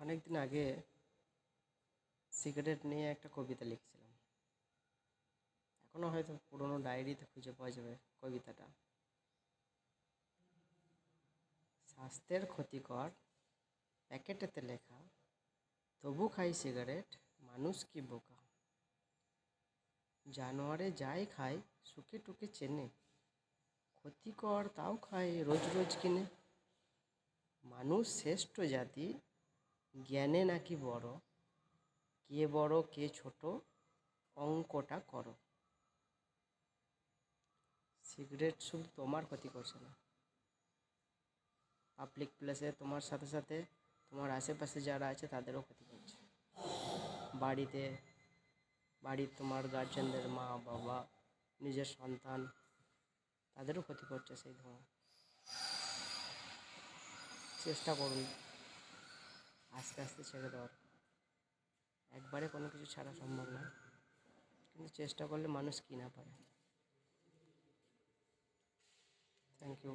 অনেক দিন আগে সিগারেট নিয়ে একটা কবিতা লিখছিলাম। এখনও হয়তো পুরোনো ডায়েরিতে খুঁজে পাওয়া যাবে কবিতাটা। স্বাস্থ্যের ক্ষতিকর প্যাকেটেতে লেখা, তবু খাই সিগারেট, মানুষ কি বোকা? জানোয়ারে যাই খায় সুখে টুকে চেনে। ক্ষতিকর তাও খায় রোজ রোজ কিনে। মানুষ শ্রেষ্ঠ জাতি জ্ঞানে নাকি বড়? কে বড়, কে ছোট? অঙ্কটা করো। সিগারেট শুধু তোমার ক্ষতি করছে না। পাবলিক প্লেসে তোমার সাথে সাথে তোমার আশেপাশে যারা আছে তাদেরও ক্ষতি করছে। বাড়িতে, বাড়ির তোমার গার্জেনদের মা, বাবা, নিজের সন্তান, তাদেরও ক্ষতি করছে সেই ধোঁয়া চেষ্টা করুন। আস্তে আস্তে ছেড়ে দেওয়ার একবারে কোনো কিছু ছাড়া সম্ভব না। কিন্তু চেষ্টা করলে মানুষ কি না পারে। Thank you